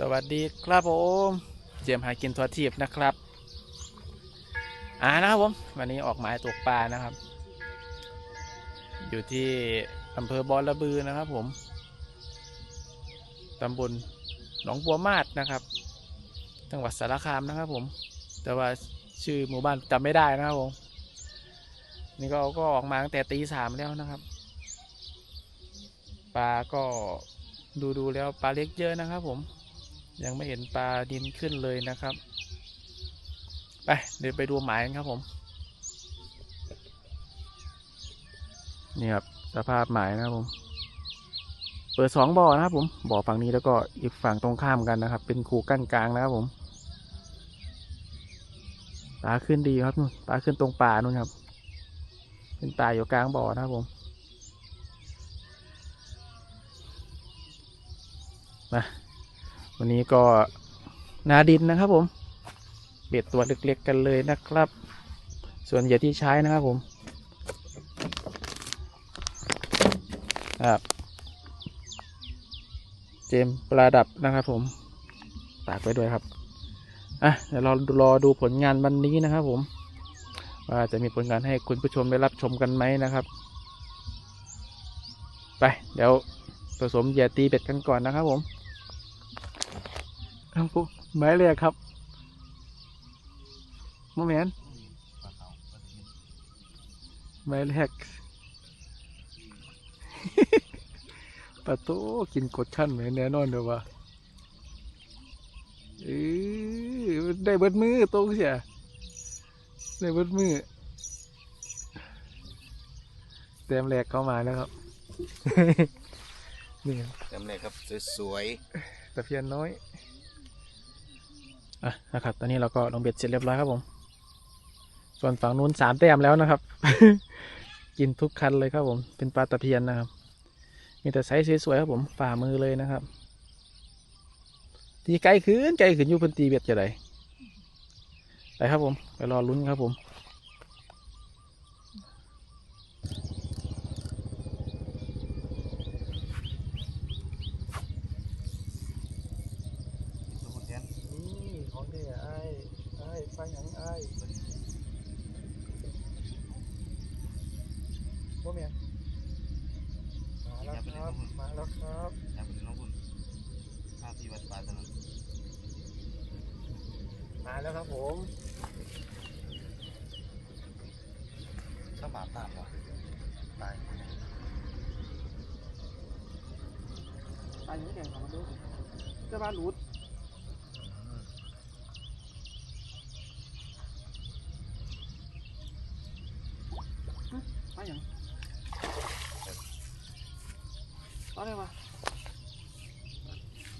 สวัสดีครับผมเจมส์หากินทัวทีบนะครับ อ่านะครับผมวันนี้ออกหมายตกปลานะครับ อยู่ที่อำเภอบอระบือนะครับผมตำบลหนองบัวมาดนะครับ จังหวัดสารคามนะครับผม แต่ว่าชื่อหมู่บ้านจำไม่ได้นะครับผมนี่ก็ก็ออกมาตั้งแต่ตีสามแล้วนะครับปลาก็ดูดูแล้วปลาเล็กเยอะนะครับผม ยังไม่เห็นปลาดินขึ้นเลยนะครับ ไปเดี๋ยวไปดูหมายกันครับผม นี่ครับสภาพหมายนะครับผม เปิดสองบ่อนะครับ ผมบ่อฝั่งนี้แล้วก็อีกฝั่งตรงข้ามกันนะครับ เป็นคูกั้นกลางนะครับผมปลาขึ้นดีครับนู่นปลาขึ้นตรงป่านู่นครับเป็นป่าอยู่กลางบ่อนะครับผมมา วันนี้ก็นาดินนะครับผม เบ็ดตัวเล็กๆกันเลยนะครับ ส่วนเหยื่อที่ใช้นะครับผมครับเจมประดับนะครับผมฝากไว้ด้วยครับอะเดี๋ยวเรารอดูผลงานวันนี้นะครับผม ว่าจะมีผลงานให้คุณผู้ชมได้รับชมกันไหมนะครับ ไป เดี๋ยวผสมเหยื่อตีเบ็ดกันก่อนนะครับผม ครับผมหมายแรกครับโมเมนหมายแรกปะโตกินกดขั้นเหมือนแน่นอนเดี๋ยวว่าเออได้เบิดมือโตเสียได้เบิดมือเต็มแรกเข้ามาแล้วครับ นี่ครับจำเลยครับสวยตะเพียนน้อย อะนะครับ ตอนนี้เราก็ลงเบ็ดเสร็จเรียบร้อยครับผม ส่วนฝั่งนู้นสามแต้มแล้วนะครับ กินทุกคันเลยครับผม เป็นปลาตะเพียนนะครับ มีแต่ไซส์สวยๆครับผมฝ่ามือเลยนะครับตีไกลขึ้นไกลขึ้นอยู่เพื้นตีเบ็ดจะไดไปครับผม ไปรอลุ้นครับผม ๆทุกคนเนี้ย นี่ของเท่ไอ้ ไอ้ไปหยังไอ้พวกเมียมาแล้วครับ มาแล้วครับอยากเป็นน้องคุณข้าที่วัดป่าถนนมาแล้วครับผมข้าบาปตามวะตายไปยังแข่งของมันดูจะมาหลุดไปยังเอาเลยวะ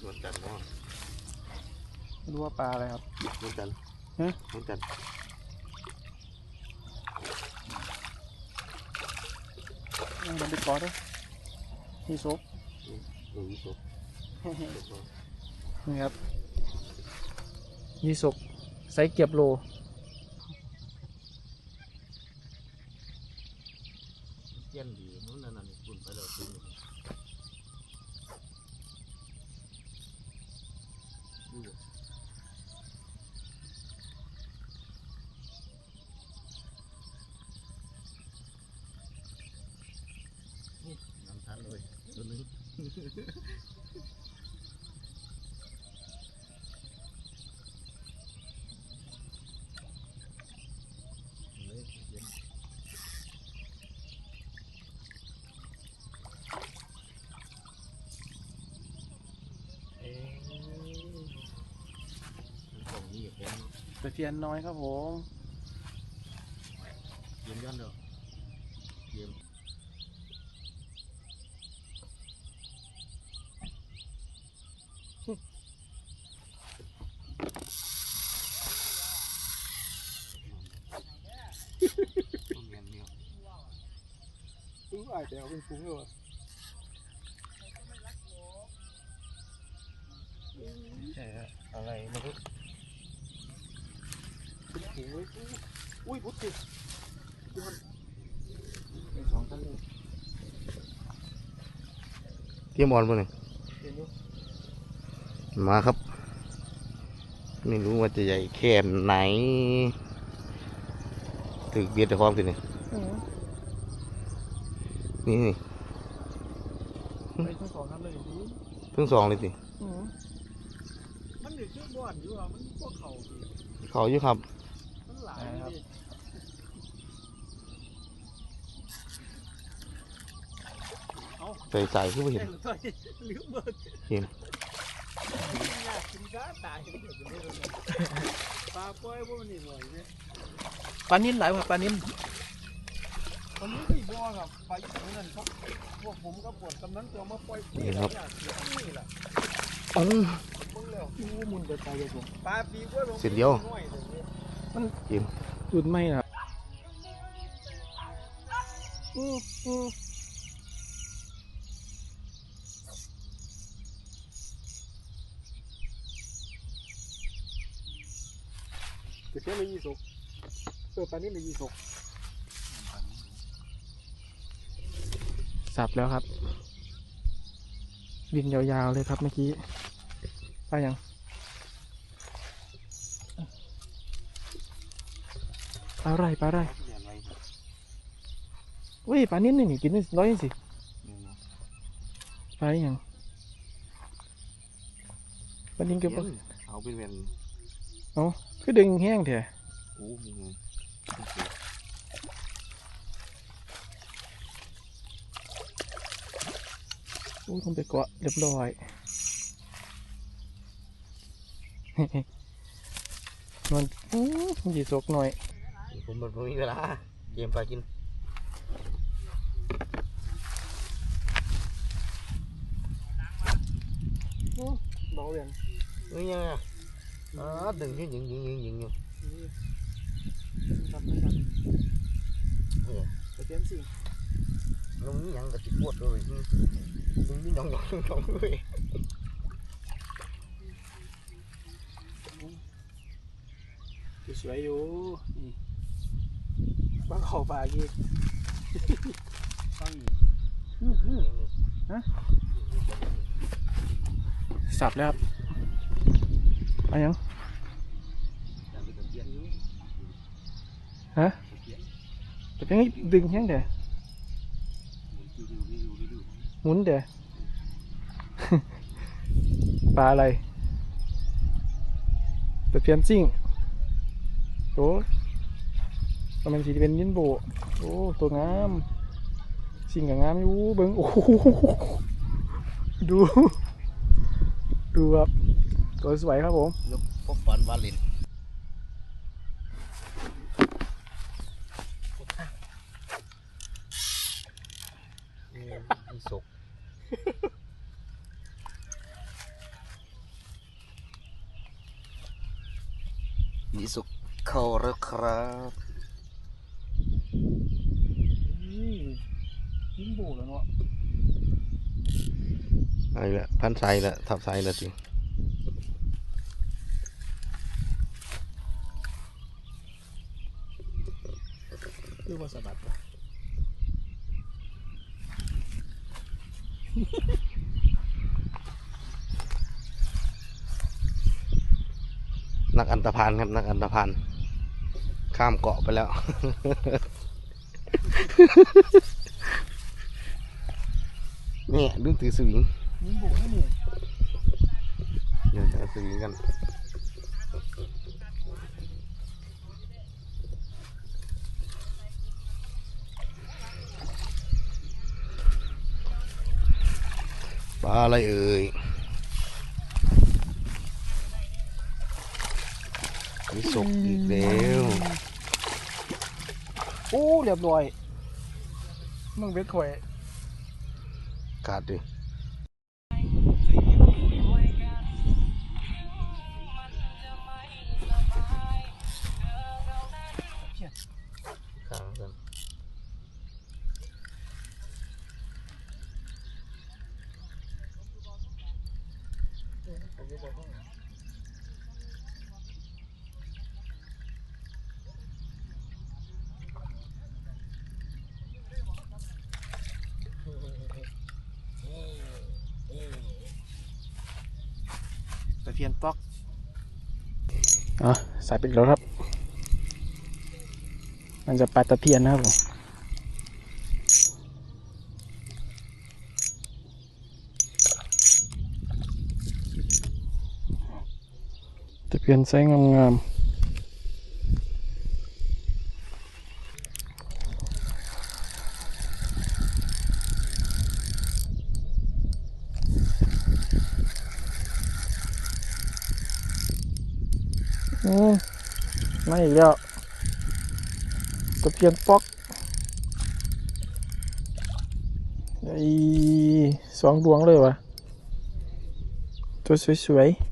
นวลจันทร์เนาะ ไม่รู้ว่า ปลาอะไรครับนวลจันทร์ฮะนวลจันทร์ยังโดนไปกอดด้วยที่ซุปหนูวิศวนี่ครับ ยี่สกไซส์เกียบโล เยี่ยนดีนู้นนั่นนั่นคุณไปแล้วคุณน้ำทันเลยตัวนึง ส่งนี่เป็น ตะเพียนน้อยครับผม เยี่ยมยอดเด้อเยี่ยม ต้องเรียนเนี่ย อู้ อายแต่เอาเป็นฟุ้งเลยวะใช่ฮะอะไรไม่รู้เป็นฝูงเลยอู้อุ้ยพุทธิดูมันเป็นสองชั้นเลยเกี่ยมอนป่ะเนี่ยเห็นดูมาครับ ไม่รู้ว่าจะใหญ่แค่ไหน ถึกเบียดแต่ความสินี่ นี่นี่ไปทั้งสองคันเลยดิเพิ่งสองเลยสิมันอยู่ชื่อบ้านอยู่อะมันพวกเขาดิเขาอยู่ครับ มันหลายดิใส่ใส่ขึ้นไปเห็นเฮ้ยลืมเบิกเห็นอยากกินซะตายเดี๋ยวจะได้เลยปลาปล่อยพวกมันนี่หน่อยเนี่ยปลานิ่มหลายกว่าปลานิ่ม ตอนนี้ไม่บ่ครับไปอย่างนั้นครับพวกผมก็ปวดกำนั้นตัวมาปล่อยนี่แหละนี่แหละอ๋อเบิ่งแล้วอู้มุนไปไกลเลยผมปลาปีกว่าลงเสร็จเดียวน้อยเลยจุดไม่นะครับอืออือจะเชื่อเลยยี่สุกเออปลานี่เลยยี่สุก สับแล้วครับ บินยาวๆเลยครับเมื่อกี้ปลายังปลาอะไรปลาอะไรอุ้ยปลานิ่มนี่นี่กินได้ร้อยสิปลาอหยังปลานิ่มเก็บบ่เอาเป็นแผ่นคือดึงแห้งเถอะ โอ้มีเงินอู้ทำไปเกาะเรียบร้อยมันอู้มันจีสกหน่อย ผมมันไม่มีเวลาเกมไปกินเบาอย่างเฮ้ยยังไงอ่าดึงยิงยิงยิงยิงยิงอยู่ทำไม่ทันไปเตรียมสิ่ง น้องยังกระติกปวดเลยดึงยิงยองยองยองเลยสวยอยู่นี่บ้างเขาปลาอีกบ้างสับแล้วครับเอายังฮะแต่เพียงนี้ดึงแห้งเด้อ หมุนเด้อปลาอะไรตะเพียนซิ่งโอ้มันสีเป็นยินโบโอ้ตัวงาม สิ่งกับงามอยู่เบิ้งโอ้โหดู ดูครับตัวสวยครับผมยกพวกฟันวาลินมีศก มีศกเข้าแล้วครับยินโบแล้วเนาะไอ้ละพันไซละทับไซละสิคือว่าสะบัด นักอันตรพานครับ นักอันตรพานข้ามเกาะไปแล้ว เนี่ยลืมถือสวิงยินโบนี่นี่เดี๋ยวจะเอาสวิงกัน ปลาอะไรเอ่ยมีศกอีกแล้วโอ้เรียบร้อยมึงเบ็ดข่อยขาดดิ ตะเพียนป๊อกอ๋อสายปิดแล้วครับ มันจะปลาตะเพียนนะครับผม เพียนไซส์งามๆอืมไม่อีกแล้วตะเพียนป๊อกไอ้สองดวงเลยวะตัวสวยๆ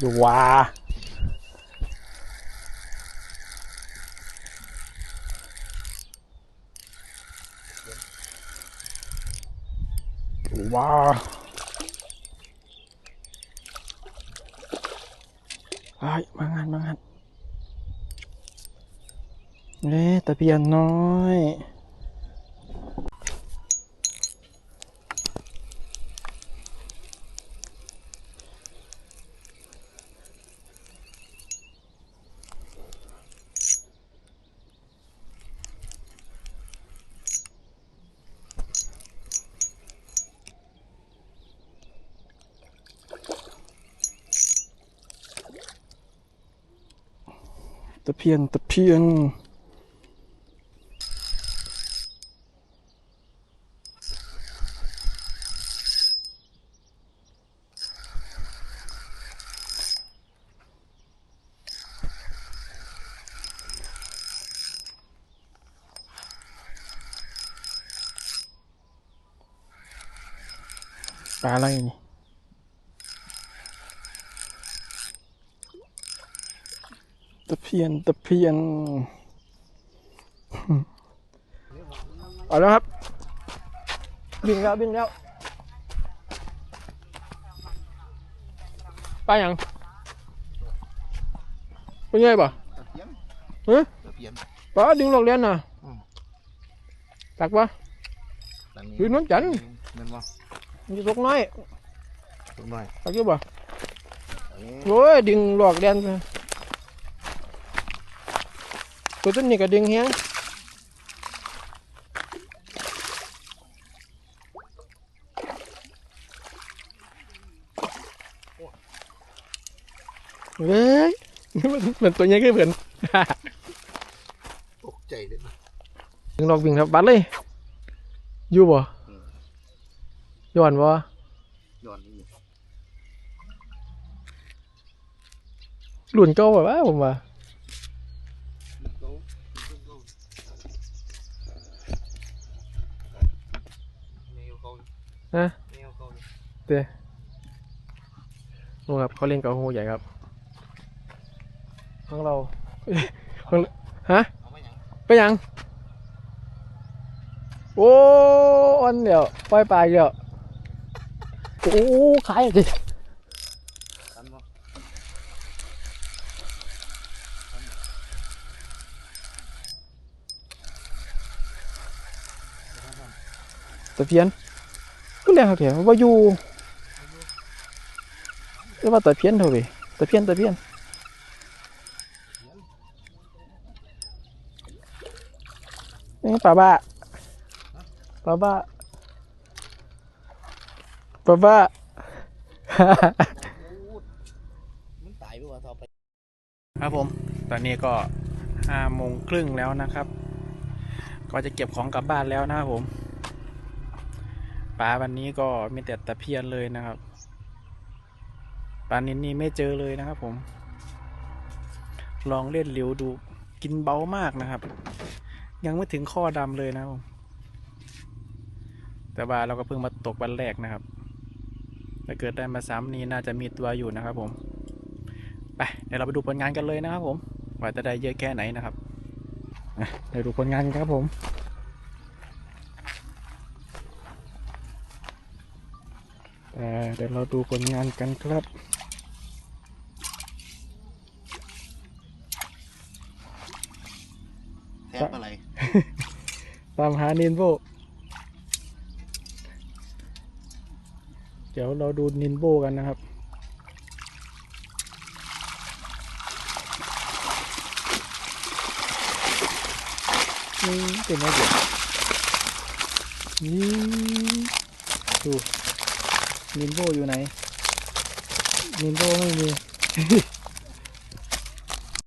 อยู่ว้าว้าไอ้มางานมางานเอ๊ตะเพียนน้อย ตะเพียนตะเพียนปลาอะไรนี่ พียนตะเพียน เอาแล้วครับ บินแล้วบินแล้วไปยังเป็นไงบ่ตะเพียนเฮ้ยตะเพียนป้าดึงหลอกเลียนน่ะอืมตักปะนั่นอยู่นวลจันทร์นั่นวะมันจะตกน้อยถูกหน่อยตักอยู่บ่อันนี้โอ้ยดึงหลอกเลียนไป ตัวต้นนี้ก็ดึงเฮียงเฮ้ยมันมันตัวใหญ่ขึ้นเหมือนตกใจเลยนะดึงหลอกวิ่งครับบัดเลยอยู่บ่ย้อนบ่ย้อนนี่หลุนเก่าแบบว่าผมว่า ฮะเต้นู่นครับเขาเล่นกับหูใหญ่ครับของเราของฮะไปยัง โอ้อันเดียวปล่อยปลาเดียวโอ้ขายสิตะเพียน ก็เรียกเขาแถวว่าอยู่เรียกว่าตะเพียนเท่าไหร่ตะเพียนตะเพียนนี่ปลาบ้าปลาบ้าปลาบ้ามันตายไปว่าต่อไปครับผม ตอนนี้ก็ห้าโมงครึ่งแล้วนะครับ ก็จะเก็บของกลับบ้านแล้วนะครับผม ปลาวันนี้ก็มีแต่ตะเพียนเลยนะครับปลานินนี่ไม่เจอเลยนะครับ ผม ลองเล่นหลิวดูกินเบามากนะครับ ยังไม่ถึงข้อดำเลยนะครับผมแต่ว่าเราก็เพิ่งมาตกวันแรกนะครับถ้าเกิดได้มาซ้ำนี้น่าจะมีตัวอยู่นะครับ ผมไปเดี๋ยวเราไปดูผลงานกันเลยนะครับ ผม ว่าจะได้เยอะแค่ไหนนะครับเดี๋ยวดูผลงานกันครับผมแต่ เดี๋ยวเราดูผลงานกันครับแทบอะไรปตามหานินโบ เดี๋ยวเราดูนินโบกันนะครับนี่เป็นไงเดี๋ยวนี่ดู นินโบอยู่ไหน นินโบไม่มี